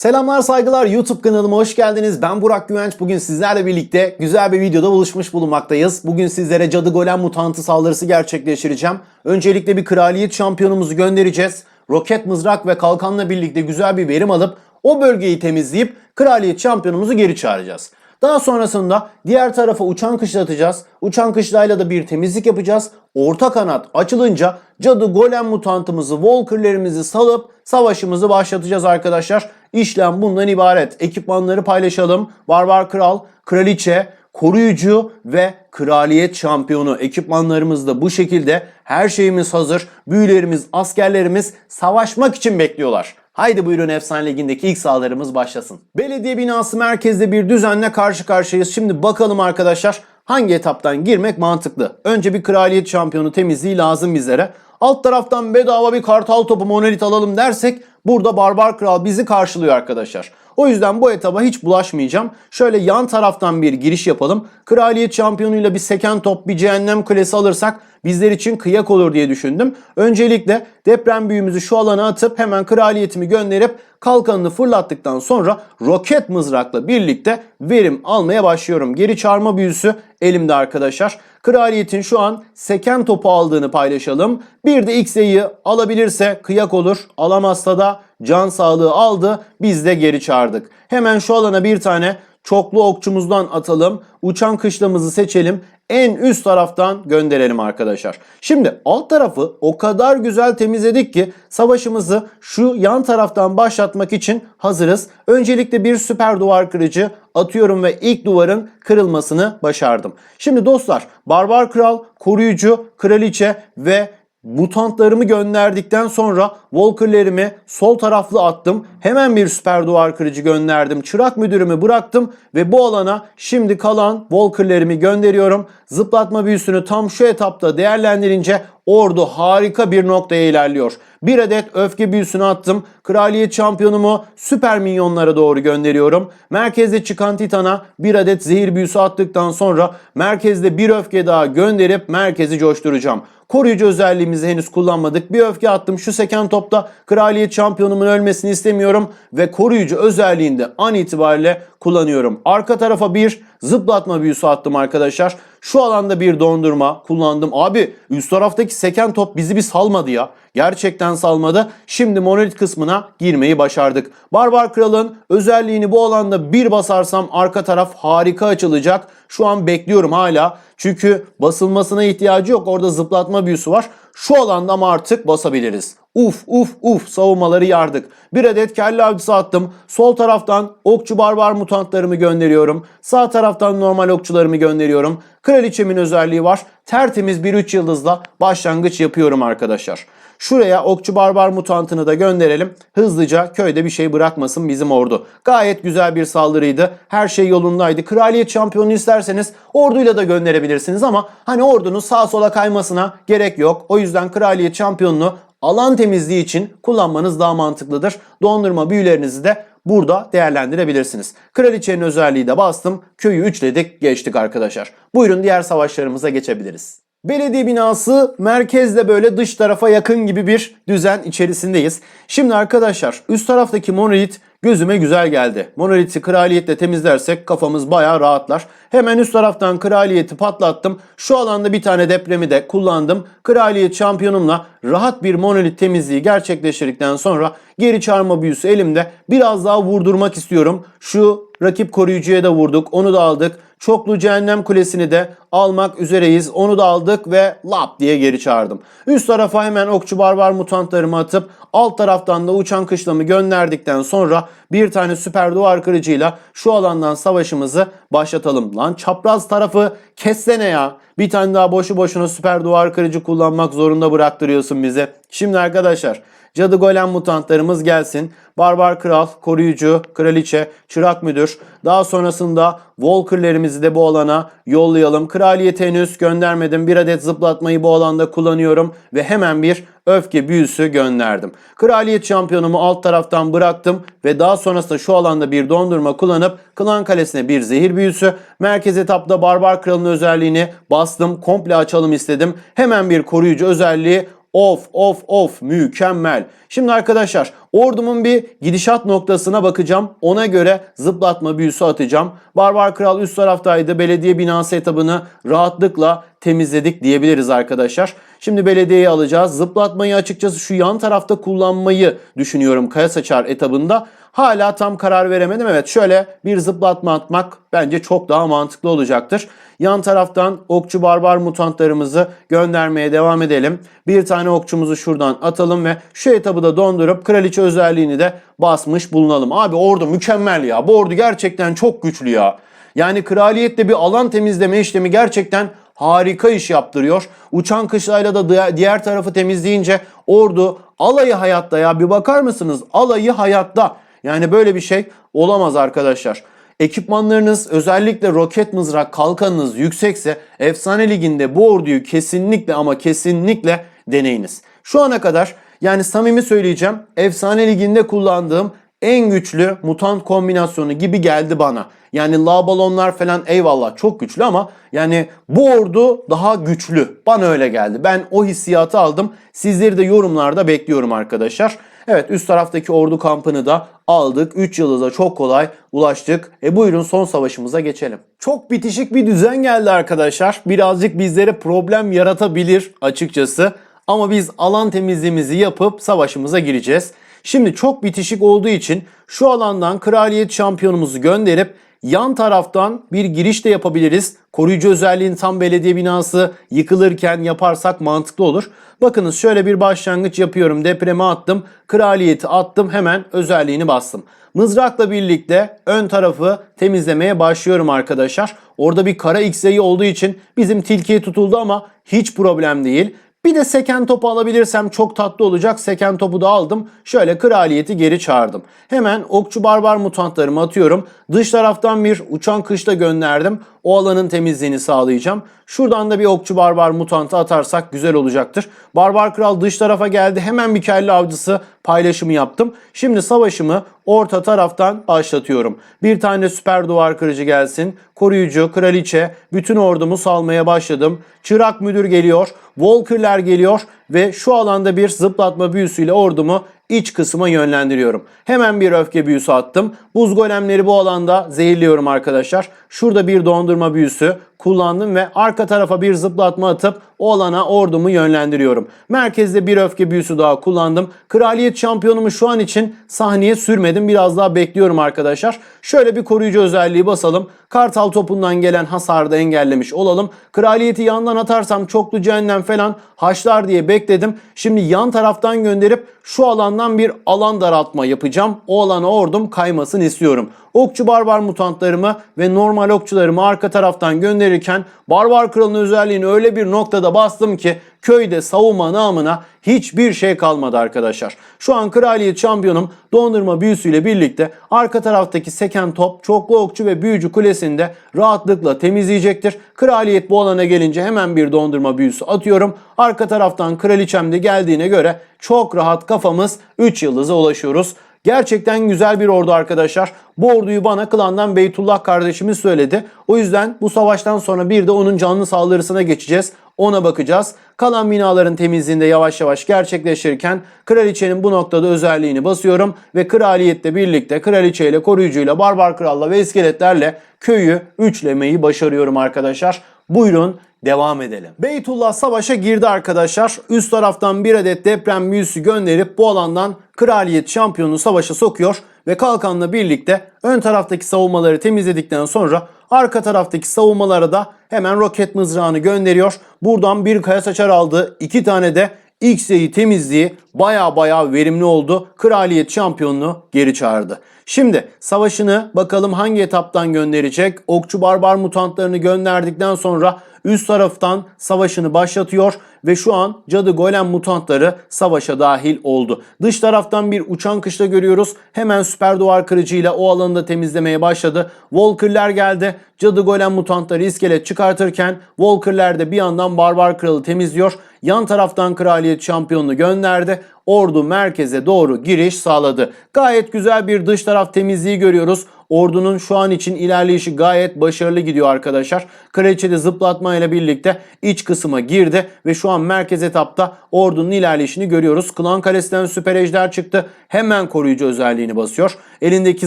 Selamlar saygılar YouTube kanalıma hoş geldiniz. Ben Burak Güvenç. Bugün sizlerle birlikte güzel bir videoda buluşmuş bulunmaktayız. Bugün sizlere cadı golem mutantı saldırısı gerçekleştireceğim. Öncelikle bir kraliyet şampiyonumuzu göndereceğiz. Roket mızrak ve kalkanla birlikte güzel bir verim alıp o bölgeyi temizleyip kraliyet şampiyonumuzu geri çağıracağız. Daha sonrasında diğer tarafa uçan kışlatacağız. Uçan kışlayla da bir temizlik yapacağız. Orta kanat açılınca cadı golem mutantımızı, walkerlerimizi salıp savaşımızı başlatacağız arkadaşlar. İşlem bundan ibaret. Ekipmanları paylaşalım. Barbar Kral, Kraliçe, koruyucu ve kraliyet şampiyonu ekipmanlarımız da bu şekilde. Her şeyimiz hazır. Büyülerimiz, askerlerimiz savaşmak için bekliyorlar. Haydi buyurun Efsane Ligi'ndeki ilk sahalarımız başlasın. Belediye binası merkezde bir düzenle karşı karşıyayız. Şimdi bakalım arkadaşlar hangi etaptan girmek mantıklı. Önce bir kraliyet şampiyonu temizliği lazım bizlere. Alt taraftan bedava bir kartal topu monolit alalım dersek burada Barbar Kral bizi karşılıyor arkadaşlar. O yüzden bu etaba hiç bulaşmayacağım. Şöyle yan taraftan bir giriş yapalım. Kraliyet şampiyonuyla bir seken top, bir cehennem kulesi alırsak bizler için kıyak olur diye düşündüm. Öncelikle deprem büyümüzü şu alana atıp hemen kraliyetimi gönderip kalkanını fırlattıktan sonra roket mızrakla birlikte verim almaya başlıyorum. Geri çağırma büyüsü elimde arkadaşlar. Kraliyetin şu an seken topu aldığını paylaşalım. Bir de X'e'yi alabilirse kıyak olur. Alamazsa da can sağlığı aldı. Biz de geri çağırdık. Hemen şu alana bir tane çoklu okçumuzdan atalım. Uçan kışlamızı seçelim. En üst taraftan gönderelim arkadaşlar. Şimdi alt tarafı o kadar güzel temizledik ki savaşımızı şu yan taraftan başlatmak için hazırız. Öncelikle bir süper duvar kırıcı atıyorum ve ilk duvarın kırılmasını başardım. Şimdi dostlar Barbar Kral, Koruyucu, Kraliçe ve Mutantlarımı gönderdikten sonra Walker'lerimi sol taraflı attım. Hemen bir süper duvar kırıcı gönderdim. Çırak müdürümü bıraktım ve bu alana şimdi kalan Walker'lerimi gönderiyorum. Zıplatma büyüsünü tam şu etapta değerlendirince ordu harika bir noktaya ilerliyor. Bir adet öfke büyüsünü attım. Kraliyet şampiyonumu süper minyonlara doğru gönderiyorum. Merkezde çıkan Titan'a bir adet zehir büyüsü attıktan sonra merkezde bir öfke daha gönderip merkezi coşturacağım. Koruyucu özelliğimizi henüz kullanmadık. Bir öfke attım şu seken topta kraliyet şampiyonumun ölmesini istemiyorum ve koruyucu özelliğinde an itibariyle kullanıyorum. Arka tarafa bir zıplatma büyüsü attım arkadaşlar. Şu alanda bir dondurma kullandım. Abi üst taraftaki seken top bizi bir salmadı ya. Gerçekten salmadı. Şimdi monolit kısmına girmeyi başardık. Barbar Kral'ın özelliğini bu alanda bir basarsam arka taraf harika açılacak. Şu an bekliyorum hala. Çünkü basılmasına ihtiyacı yok. Orada zıplatma büyüsü var. Şu alanda ama artık basabiliriz. Uf uf uf savunmaları yardık. Bir adet kelle avcısı attım. Sol taraftan okçu barbar mutantlarımı gönderiyorum. Sağ taraftan normal okçularımı gönderiyorum. Kraliçemin özelliği var. Tertemiz bir 3 yıldızla başlangıç yapıyorum arkadaşlar. Şuraya okçu barbar mutantını da gönderelim. Hızlıca köyde bir şey bırakmasın bizim ordu. Gayet güzel bir saldırıydı. Her şey yolundaydı. Kraliyet şampiyonu isterseniz orduyla da gönderebilirsiniz ama hani ordunun sağa sola kaymasına gerek yok. O yüzden kraliyet şampiyonunu alan temizliği için kullanmanız daha mantıklıdır. Dondurma büyülerinizi de burada değerlendirebilirsiniz. Kraliçenin özelliği de bastım. Köyü üçledik geçtik arkadaşlar. Buyurun diğer savaşlarımıza geçebiliriz. Belediye binası merkezde böyle dış tarafa yakın gibi bir düzen içerisindeyiz. Şimdi arkadaşlar üst taraftaki monolit gözüme güzel geldi. Monoliti kraliyetle temizlersek kafamız bayağı rahatlar. Hemen üst taraftan kraliyeti patlattım. Şu alanda bir tane depremi de kullandım. Kraliyet şampiyonumla rahat bir monolit temizliği gerçekleştirdikten sonra geri çağırma büyüsü elimde. Biraz daha vurdurmak istiyorum. Şu rakip koruyucuya da vurduk. Onu da aldık. Çoklu cehennem kulesini de almak üzereyiz. Onu da aldık ve lap diye geri çağırdım. Üst tarafa hemen okçu barbar mutantlarımı atıp alt taraftan da uçan kışlamı gönderdikten sonra bir tane süper duvar kırıcıyla şu alandan savaşımızı başlatalım. Lan çapraz tarafı kessene ya. Bir tane daha boşu boşuna süper duvar kırıcı kullanmak zorunda bıraktırıyorsun bize. Şimdi arkadaşlar Cadı golem mutantlarımız gelsin. Barbar kral, koruyucu, kraliçe, çırak müdür. Daha sonrasında Walker'lerimizi de bu alana yollayalım. Kraliyete henüz göndermedim. Bir adet zıplatmayı bu alanda kullanıyorum. Ve hemen bir öfke büyüsü gönderdim. Kraliyet şampiyonumu alt taraftan bıraktım. Ve daha sonrasında şu alanda bir dondurma kullanıp Klan Kalesi'ne bir zehir büyüsü. Merkez etapta Barbar Kral'ın özelliğini bastım. Komple açalım istedim. Hemen bir koruyucu özelliği Of of of mükemmel. Şimdi arkadaşlar ordumun bir gidişat noktasına bakacağım. Ona göre zıplatma büyüsü atacağım. Barbar Kral üst taraftaydı. Belediye binası etabını rahatlıkla temizledik diyebiliriz arkadaşlar. Şimdi belediyeyi alacağız. Zıplatmayı açıkçası şu yan tarafta kullanmayı düşünüyorum Kaya Saçar etabında. Hala tam karar veremedim. Evet şöyle bir zıplatma atmak bence çok daha mantıklı olacaktır. Yan taraftan okçu barbar mutantlarımızı göndermeye devam edelim. Bir tane okçumuzu şuradan atalım ve şu etabı da dondurup kraliçe özelliğini de basmış bulunalım. Abi ordu mükemmel ya. Bu ordu gerçekten çok güçlü ya. Yani kraliyette bir alan temizleme işlemi gerçekten harika iş yaptırıyor. Uçan kışlayla da diğer tarafı temizleyince ordu alayı hayatta ya. Bir bakar mısınız? Alayı hayatta. Yani böyle bir şey olamaz arkadaşlar. Ekipmanlarınız özellikle roket mızrak kalkanınız yüksekse efsane liginde bu orduyu kesinlikle ama kesinlikle deneyiniz. Şu ana kadar yani samimi söyleyeceğim efsane liginde kullandığım en güçlü mutant kombinasyonu gibi geldi bana. Yani la balonlar falan eyvallah çok güçlü ama yani bu ordu daha güçlü. Bana öyle geldi. Ben o hissiyatı aldım. Sizleri de yorumlarda bekliyorum arkadaşlar. Evet üst taraftaki ordu kampını da aldık. 3 yıldıza çok kolay ulaştık. E buyurun son savaşımıza geçelim. Çok bitişik bir düzen geldi arkadaşlar. Birazcık bizlere problem yaratabilir açıkçası. Ama biz alan temizliğimizi yapıp savaşımıza gireceğiz. Şimdi çok bitişik olduğu için şu alandan kraliyet şampiyonumuzu gönderip yan taraftan bir giriş de yapabiliriz. Koruyucu özelliğin tam belediye binası yıkılırken yaparsak mantıklı olur. Bakınız şöyle bir başlangıç yapıyorum. Depreme attım. Kraliyeti attım. Hemen özelliğini bastım. Mızrakla birlikte ön tarafı temizlemeye başlıyorum arkadaşlar. Orada bir kara X'yi olduğu için bizim tilkiye tutuldu ama hiç problem değil. Bir de seken topu alabilirsem çok tatlı olacak. Seken topu da aldım. Şöyle kraliyeti geri çağırdım. Hemen okçu barbar mutantlarımı atıyorum. Dış taraftan bir uçan kışla gönderdim. O alanın temizliğini sağlayacağım. Şuradan da bir okçu barbar mutantı atarsak güzel olacaktır. Barbar kral dış tarafa geldi. Hemen bir kelle avcısı paylaşımı yaptım. Şimdi savaşımı orta taraftan başlatıyorum. Bir tane süper duvar kırıcı gelsin. Koruyucu, kraliçe, bütün ordumu salmaya başladım. Çırak müdür geliyor. Walker'ler geliyor ve şu alanda bir zıplatma büyüsüyle ordumu iç kısma yönlendiriyorum. Hemen bir öfke büyüsü attım. Buz golemleri bu alanda zehirliyorum arkadaşlar. Şurada bir dondurma büyüsü kullandım ve arka tarafa bir zıplatma atıp o alana ordumu yönlendiriyorum. Merkezde bir öfke büyüsü daha kullandım. Kraliyet şampiyonumu şu an için sahneye sürmedim. Biraz daha bekliyorum arkadaşlar. Şöyle bir koruyucu özelliği basalım. Kartal topundan gelen hasarı da engellemiş olalım. Kraliyeti yandan atarsam çoklu cehennem falan haşlar diye bekledim. Şimdi yan taraftan gönderip şu alandan bir alan daraltma yapacağım. O alana ordum kaymasını istiyorum. Okçu barbar mutantlarımı ve normal okçularımı arka taraftan gönderirken barbar kralın özelliğini öyle bir noktada bastım ki köyde savunma namına hiçbir şey kalmadı arkadaşlar. Şu an kraliyet şampiyonum dondurma büyüsüyle birlikte arka taraftaki seken top çoklu okçu ve büyücü kulesinde rahatlıkla temizleyecektir. Kraliyet bu alana gelince hemen bir dondurma büyüsü atıyorum. Arka taraftan kraliçem de geldiğine göre çok rahat kafamız 3 yıldıza ulaşıyoruz. Gerçekten güzel bir ordu arkadaşlar. Bu orduyu bana klandan Beytullah kardeşimiz söyledi. O yüzden bu savaştan sonra bir de onun canlı saldırısına geçeceğiz. Ona bakacağız. Kalan binaların temizliğinde yavaş yavaş gerçekleşirken kraliçenin bu noktada özelliğini basıyorum ve kraliyetle birlikte kraliçeyle, koruyucuyla, barbar kralla ve iskeletlerle köyü üçlemeyi başarıyorum arkadaşlar. Buyurun devam edelim. Beytullah savaşa girdi arkadaşlar. Üst taraftan bir adet deprem büyüsü gönderip bu alandan kraliyet şampiyonu savaşa sokuyor ve kalkanla birlikte ön taraftaki savunmaları temizledikten sonra arka taraftaki savunmalara da hemen roket mızrağını gönderiyor. Buradan bir kaya saçar aldı. iki tane de X'yi temizliği baya baya verimli oldu. Kraliyet şampiyonunu geri çağırdı. Şimdi savaşını bakalım hangi etaptan gönderecek? Okçu barbar mutantlarını gönderdikten sonra üst taraftan savaşını başlatıyor ve şu an cadı golem mutantları savaşa dahil oldu. Dış taraftan bir uçan kışla görüyoruz. Hemen süper duvar kırıcıyla o alanı da temizlemeye başladı. Walker'ler geldi. Cadı golem mutantları iskelet çıkartırken Walker'ler de bir yandan barbar kralı temizliyor. Yan taraftan kraliyet şampiyonunu gönderdi. Ordu merkeze doğru giriş sağladı. Gayet güzel bir dış taraf temizliği görüyoruz. Ordunun şu an için ilerleyişi gayet başarılı gidiyor arkadaşlar. Kraliçe de zıplatma ile birlikte iç kısma girdi ve şu an merkez etapta ordunun ilerleyişini görüyoruz. Klan Kalesi'nden süper ejder çıktı. Hemen koruyucu özelliğini basıyor. Elindeki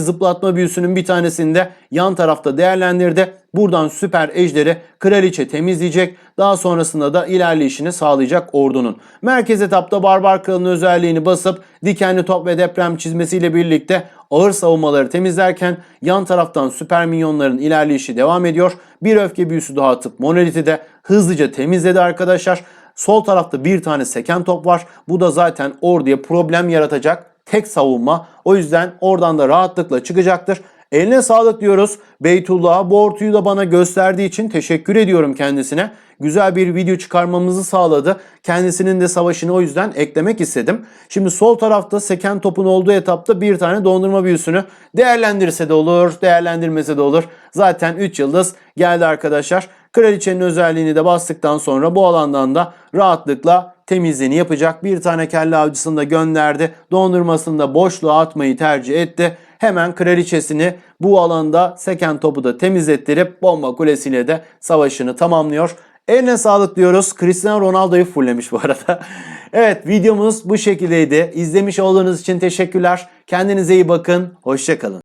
zıplatma büyüsünün bir tanesini de yan tarafta değerlendirdi. Buradan süper ejderi kraliçe temizleyecek. Daha sonrasında da ilerleyişini sağlayacak ordunun. Merkez etapta barbar kralın özelliğini basıp dikenli top ve deprem çizmesiyle birlikte ağır savunmaları temizlerken yan taraftan süper minyonların ilerleyişi devam ediyor. Bir öfke büyüsü daha atıp monoliti de hızlıca temizledi arkadaşlar. Sol tarafta bir tane seken top var. Bu da zaten orduya problem yaratacak tek savunma. O yüzden oradan da rahatlıkla çıkacaktır. Eline sağlık diyoruz. Beytullah'a bu ortuyu da bana gösterdiği için teşekkür ediyorum kendisine. Güzel bir video çıkarmamızı sağladı. Kendisinin de savaşını o yüzden eklemek istedim. Şimdi sol tarafta seken topun olduğu etapta bir tane dondurma büyüsünü değerlendirse de olur, değerlendirmese de olur. Zaten 3 yıldız geldi arkadaşlar. Kraliçenin özelliğini de bastıktan sonra bu alandan da rahatlıkla temizliğini yapacak. Bir tane kelle avcısını da gönderdi. Dondurmasını da boşluğa atmayı tercih etti. Hemen kraliçesini bu alanda seken topu da temizlettirip bomba kulesiyle de savaşını tamamlıyor. Eline sağlık diyoruz. Cristiano Ronaldo'yu fulllemiş bu arada. evet videomuz bu şekildeydi. İzlemiş olduğunuz için teşekkürler. Kendinize iyi bakın. Hoşçakalın.